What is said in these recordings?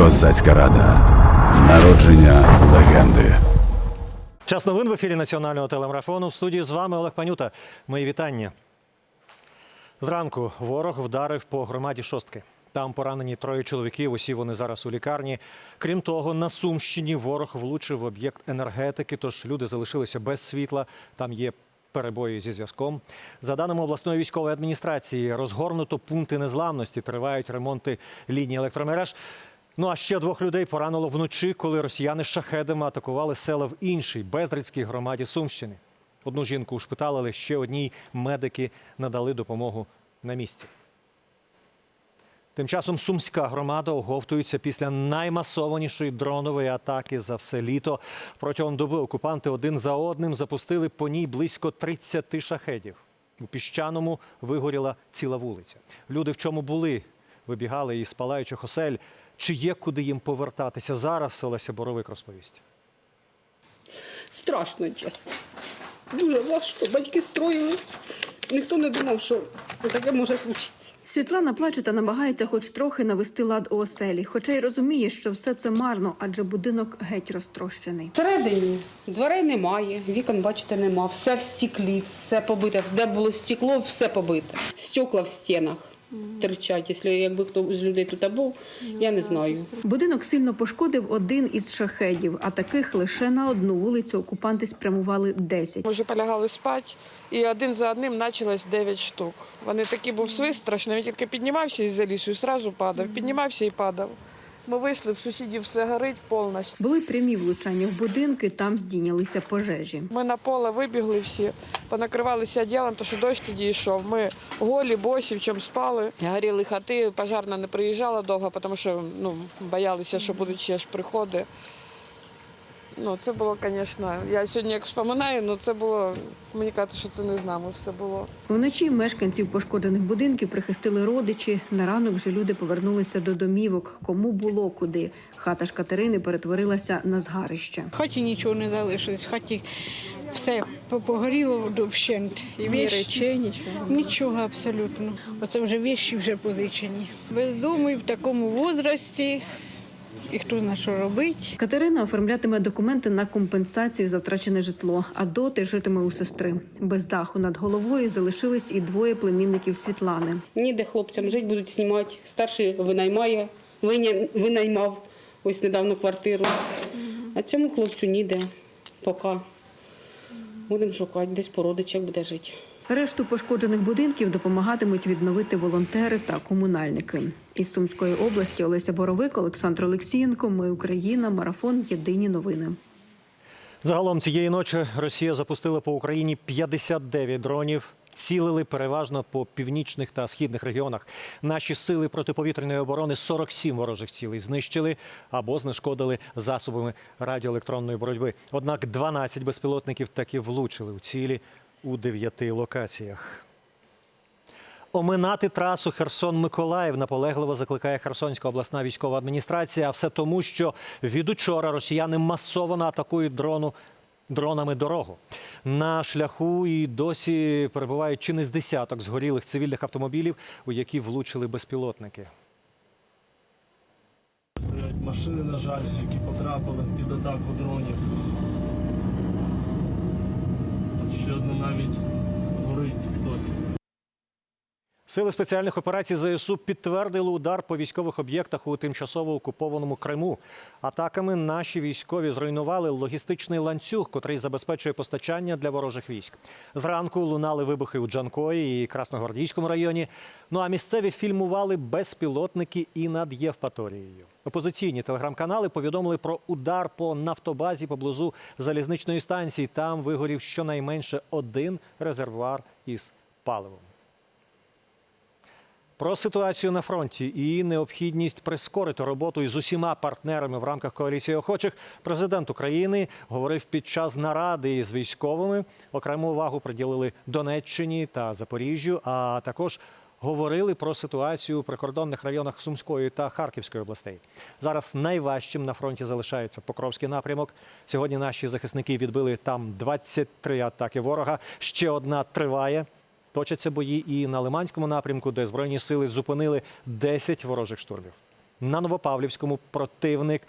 Козацька рада. Народження легенди. Час новин в ефірі національного телемарафону. В студії з вами Олег Панюта. Мої вітання. Зранку ворог вдарив по громаді шостки. Там поранені троє чоловіків. Усі вони зараз у лікарні. Крім того, на Сумщині ворог влучив в об'єкт енергетики, тож люди залишилися без світла. Там є перебої зі зв'язком. За даними обласної військової адміністрації, розгорнуто пункти незламності, тривають ремонти ліній електромереж. Ну а ще двох людей поранило вночі, коли росіяни шахедами атакували села в іншій бездрицькій громаді Сумщини. Одну жінку ушпиталили, ще одній медики надали допомогу на місці. Тим часом сумська громада оговтується після наймасованішої дронової атаки за все літо. Протягом доби окупанти один за одним запустили по ній близько 30 шахедів. У піщаному вигоріла ціла вулиця. Люди в чому були, вибігали із палаючих осель. Чи є куди їм повертатися зараз? Олеся Боровик розповість. Страшно, чесно. Дуже важко. Батьки строїли. Ніхто не думав, що таке може случитися. Світлана плаче та намагається хоч трохи навести лад у оселі, хоча й розуміє, що все це марно, адже будинок геть розтрощений. Всередині дверей немає, вікон, бачите, нема. Все в стеклі, все побите. Де було стекло, все побите. Стекла в стінах терчать. Якщо якби хто з людей тут був, я не знаю. Будинок сильно пошкодив один із шахедів, а таких лише на одну вулицю окупанти спрямували 10. Ми вже полягали спати, і один за одним почалось 9 штук. Вони такі був свист страшний, він тільки піднімався із залісу і одразу падав. Піднімався і падав. Ми вийшли, в сусідів все горить повністю. Були прямі влучання в будинки, там здійнялися пожежі. Ми на поле вибігли всі, понакривалися одягом, тому що дощ тоді йшов. Ми голі, босі, в чому спали. Горіли хати, пожарна не приїжджала довго, тому що ну, боялися, що будуть ще ж приходи. Ну, це було, звісно, я сьогодні як вспоминаю, ну це було, мені кажуть, що це не з нами все було. Вночі мешканців пошкоджених будинків прихистили родичі. На ранок же люди повернулися до домівок. Кому було куди. Хата ж Катерини перетворилася на згарище. В хаті нічого не залишилось, в хаті все по- погоріло до вщент. І вещі, речей, нічого? Нічого абсолютно. Оце вже вещі вже позичені. Бездомний в такому возрасті, і хто знає, що робить. Катерина оформлятиме документи на компенсацію за втрачене житло, а доти житиме у сестри. Без даху над головою залишились і двоє племінників Світлани. Ніде хлопцям жити будуть знімати. Старший винаймає, виня- винаймав ось недавно квартиру. А цьому хлопцю ніде поки. Будемо шукати, десь по родичах буде жити. Решту пошкоджених будинків допомагатимуть відновити волонтери та комунальники. Із Сумської області Олеся Боровик, Олександр Олексієнко. Ми Україна. Марафон. Єдині новини. Загалом цієї ночі Росія запустила по Україні 59 дронів. Цілили переважно по північних та східних регіонах. Наші сили протиповітряної оборони 47 ворожих цілей знищили або знешкодили засобами радіоелектронної боротьби. Однак 12 безпілотників таки влучили у цілі у дев'яти локаціях. Оминати трасу Херсон-Миколаїв наполегливо закликає Херсонська обласна військова адміністрація. Все тому, що від учора росіяни масово атакують дрону. Дронами дорогу на шляху і досі перебувають чи не з десяток згорілих цивільних автомобілів, у які влучили безпілотники. Стоять машини, на жаль, які потрапили під атаку дронів. Ще одна навіть горить досі. Сили спеціальних операцій ЗСУ підтвердили удар по військових об'єктах у тимчасово окупованому Криму. Атаками наші військові зруйнували логістичний ланцюг, котрий забезпечує постачання для ворожих військ. Зранку лунали вибухи у Джанкої і Красногвардійському районі. Ну а місцеві фільмували безпілотники і над Євпаторією. Опозиційні телеграм-канали повідомили про удар по нафтобазі поблизу залізничної станції. Там вигорів щонайменше один резервуар із паливом. Про ситуацію на фронті і необхідність прискорити роботу із усіма партнерами в рамках коаліції охочих президент України говорив під час наради із військовими. Окрему увагу приділили Донеччині та Запоріжжю, а також говорили про ситуацію у прикордонних районах Сумської та Харківської областей. Зараз найважчим на фронті залишається Покровський напрямок. Сьогодні наші захисники відбили там 23 атаки ворога. Ще одна триває. Точаться бої і на Лиманському напрямку, де Збройні сили зупинили 10 ворожих штурмів. На Новопавлівському противник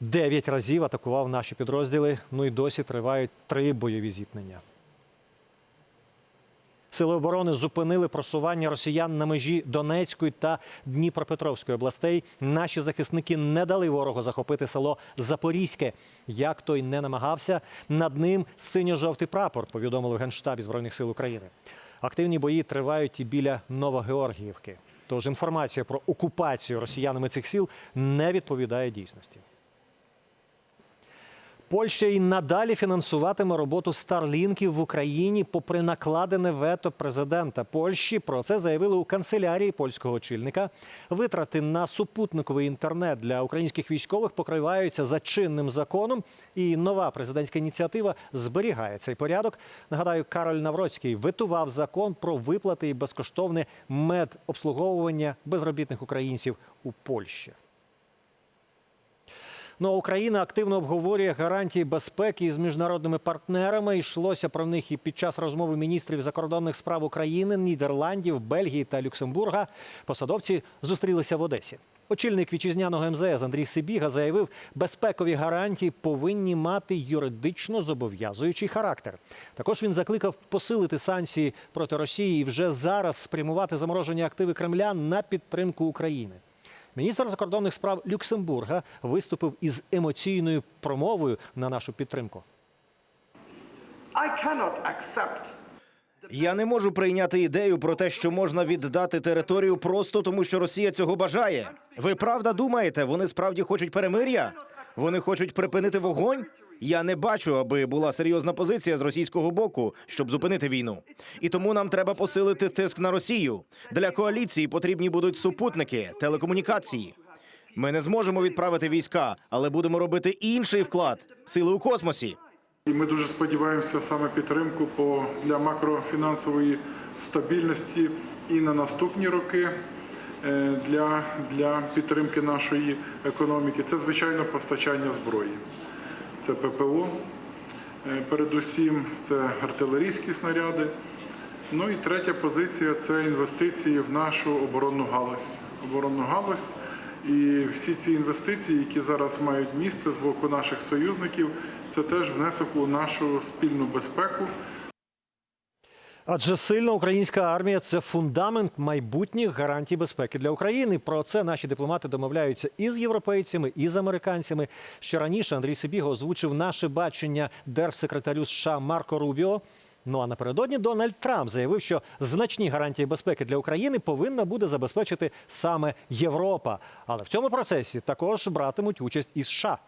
дев'ять разів атакував наші підрозділи. Ну і досі тривають три бойові зіткнення. Сили оборони зупинили просування росіян на межі Донецької та Дніпропетровської областей. Наші захисники не дали ворогу захопити село Запорізьке. Як той не намагався, над ним синьо-жовтий прапор, повідомили в Генштабі Збройних сил України. Активні бої тривають і біля Новогеоргіївки. Тож інформація про окупацію росіянами цих сіл не відповідає дійсності. Польща і надалі фінансуватиме роботу старлінків в Україні, попри накладене вето президента Польщі. Про це заявили у канцелярії польського очільника. Витрати на супутниковий інтернет для українських військових покриваються за чинним законом. І нова президентська ініціатива зберігає цей порядок. Нагадаю, Кароль Навроцький витував закон про виплати і безкоштовне медобслуговування безробітних українців у Польщі. Ну, а Україна активно обговорює гарантії безпеки з міжнародними партнерами. Йшлося про них і під час розмови міністрів закордонних справ України, Нідерландів, Бельгії та Люксембурга. Посадовці зустрілися в Одесі. Очільник вітчизняного МЗС Андрій Сибіга заявив, безпекові гарантії повинні мати юридично зобов'язуючий характер. Також він закликав посилити санкції проти Росії і вже зараз спрямувати заморожені активи Кремля на підтримку України. Міністр закордонних справ Люксембурга виступив із емоційною промовою на нашу підтримку. Я не можу прийняти ідею про те, що можна віддати територію просто тому, що Росія цього бажає. Ви правда думаєте, вони справді хочуть перемир'я? Вони хочуть припинити вогонь? Я не бачу, аби була серйозна позиція з російського боку, щоб зупинити війну. І тому нам треба посилити тиск на Росію. Для коаліції потрібні будуть супутники, телекомунікації. Ми не зможемо відправити війська, але будемо робити інший вклад сили у космосі. І ми дуже сподіваємося саме підтримку по для макрофінансової стабільності і на наступні роки для, для підтримки нашої економіки. Це звичайно постачання зброї. Це ППО, е, передусім, це артилерійські снаряди. Ну і третя позиція це інвестиції в нашу оборонну галузь. Оборонну галузь. І всі ці інвестиції, які зараз мають місце з боку наших союзників, це теж внесок у нашу спільну безпеку. Адже сильна українська армія це фундамент майбутніх гарантій безпеки для України. Про це наші дипломати домовляються і з європейцями, і з американцями. Ще раніше Андрій Сибіга озвучив наше бачення держсекретарю США Марко Рубіо. Ну а напередодні Дональд Трамп заявив, що значні гарантії безпеки для України повинна буде забезпечити саме Європа. Але в цьому процесі також братимуть участь і США.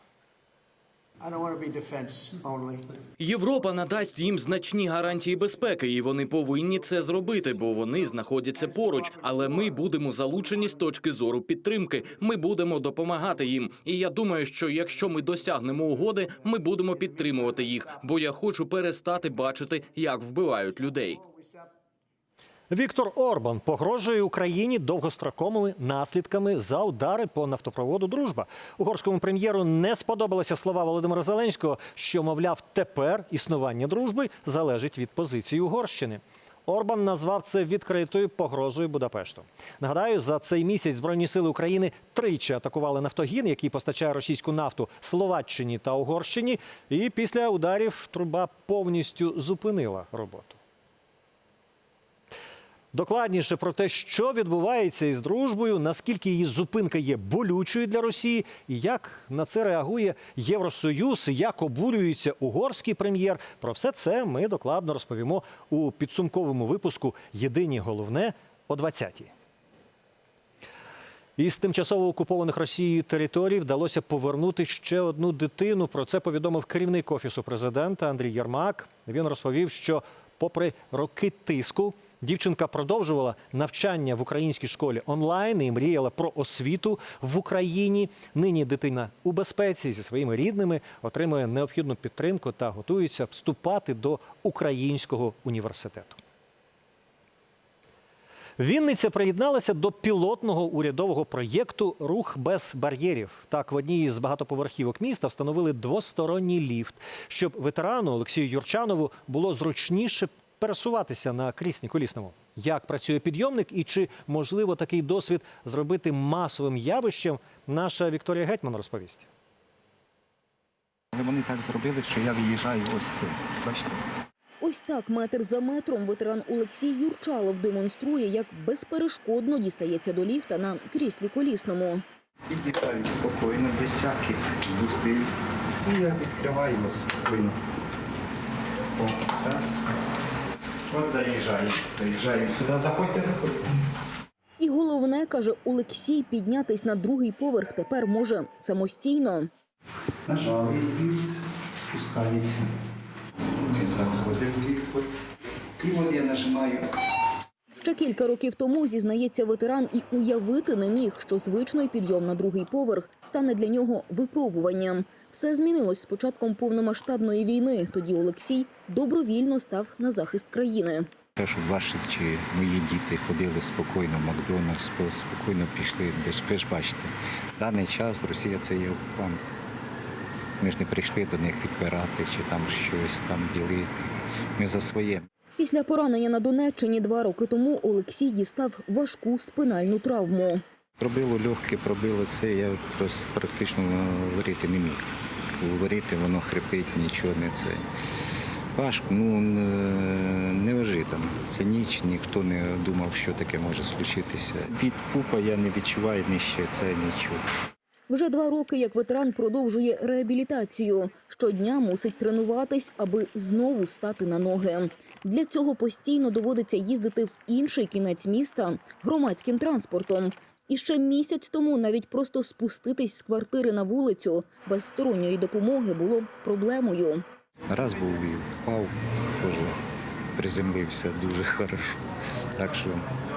Європа надасть їм значні гарантії безпеки, і вони повинні це зробити, бо вони знаходяться поруч. Але ми будемо залучені з точки зору підтримки. Ми будемо допомагати їм. І я думаю, що якщо ми досягнемо угоди, ми будемо підтримувати їх. Бо я хочу перестати бачити, як вбивають людей. Віктор Орбан погрожує Україні довгостроковими наслідками за удари по нафтопроводу Дружба. Угорському прем'єру не сподобалися слова Володимира Зеленського, що мовляв, тепер існування дружби залежить від позиції Угорщини. Орбан назвав це відкритою погрозою Будапешту. Нагадаю, за цей місяць збройні сили України тричі атакували нафтогін, який постачає російську нафту Словаччині та Угорщині. І після ударів труба повністю зупинила роботу. Докладніше про те, що відбувається із дружбою, наскільки її зупинка є болючою для Росії, і як на це реагує Євросоюз, як обурюється угорський прем'єр. Про все це ми докладно розповімо у підсумковому випуску Єдині головне о 20-й. Із тимчасово окупованих Росією територій вдалося повернути ще одну дитину. Про це повідомив керівник офісу президента Андрій Єрмак. Він розповів, що, попри роки тиску, дівчинка продовжувала навчання в українській школі онлайн і мріяла про освіту в Україні. Нині дитина у безпеці зі своїми рідними отримує необхідну підтримку та готується вступати до українського університету. Вінниця приєдналася до пілотного урядового проєкту Рух без бар'єрів. Так, в одній з багатоповерхівок міста встановили двосторонній ліфт, щоб ветерану Олексію Юрчанову було зручніше пересуватися на кріслі колісному. як працює підйомник і чи можливо такий досвід зробити масовим явищем, наша Вікторія Гетьман розповість. Але вони так зробили, що я виїжджаю ось. Бачите? Ось так метр за метром ветеран Олексій Юрчалов демонструє, як безперешкодно дістається до ліфта на кріслі колісному. Під'їжджаю спокійно, без всяких зусиль. І я відкриваю спокійно. О, раз. От заїжджаємо, Заїжджаю сюди. Заходьте, заходьте. І головне, каже Олексій, піднятись на другий поверх тепер може самостійно. Нажали ліфт, спускається. Ми заходимо в ліфт. І от я нажимаю. Ще кілька років тому зізнається ветеран і уявити не міг, що звичний підйом на другий поверх стане для нього випробуванням. Все змінилось з початком повномасштабної війни. Тоді Олексій добровільно став на захист країни. Те, щоб ваші чи мої діти ходили спокійно в Макдональдс, спо- спокійно пішли. Ви ж бачите, в даний час Росія це є окупант. Ми ж не прийшли до них відбирати чи там щось там ділити. Ми за своє. Після поранення на Донеччині два роки тому Олексій дістав важку спинальну травму. Пробило легке, пробило це, я практично говорити не міг. Говорити, воно хрипить, нічого не це. Важко, ну неожиданно. Це ніч, ніхто не думав, що таке може случитися. Від пупа я не відчуваю нижче, це нічого. Вже два роки як ветеран продовжує реабілітацію. Щодня мусить тренуватись, аби знову стати на ноги. Для цього постійно доводиться їздити в інший кінець міста громадським транспортом. І ще місяць тому навіть просто спуститись з квартири на вулицю без сторонньої допомоги було проблемою. Раз був і впав, теж приземлився дуже хорошо. Так що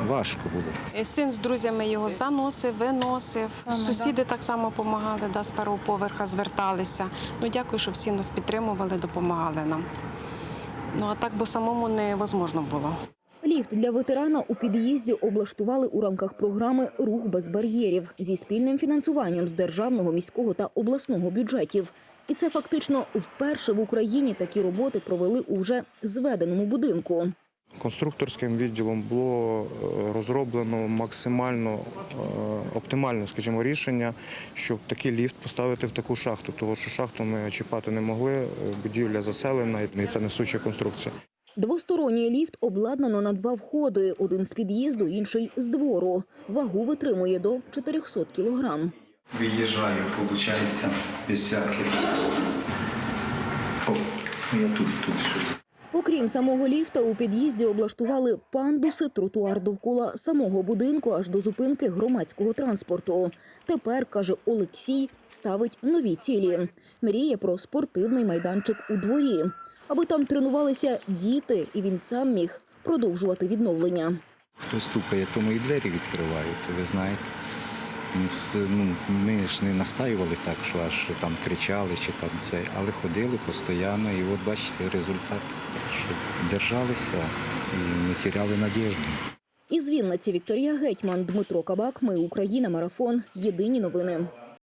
важко було. Син з друзями його заносив, виносив. Сусіди так само допомагали, да, з першого поверха зверталися. Ну, дякую, що всі нас підтримували, допомагали нам. Ну а так, бо самому невозможно було. Ліфт для ветерана у під'їзді облаштували у рамках програми Рух без бар'єрів зі спільним фінансуванням з державного, міського та обласного бюджетів. І це фактично вперше в Україні такі роботи провели у вже зведеному будинку. Конструкторським відділом було е, розроблено максимально е, оптимальне, скажімо, рішення, щоб такий ліфт поставити в таку шахту, тому що шахту ми чіпати не могли, е, будівля заселена, і це несуча конструкція. Двосторонній ліфт обладнано на два входи: один з під'їзду, інший з двору. Вагу витримує до 400 кілограм. Виїжджаю, виходить, без всяких. О, я тут, тут ще. Окрім самого ліфта, у під'їзді облаштували пандуси, тротуар довкола самого будинку аж до зупинки громадського транспорту. Тепер, каже Олексій, ставить нові цілі. Мріє про спортивний майданчик у дворі, аби там тренувалися діти, і він сам міг продовжувати відновлення. Хто стукає, тому і двері відкривають, ви знаєте. Ну, ну, ми ж не настаювали так, що аж там кричали чи там це, але ходили постійно, і от бачите результат, що держалися і не тіряли надіжди. Із Вінниці Вікторія Гетьман, Дмитро Кабак. Ми Україна. Марафон. Єдині новини.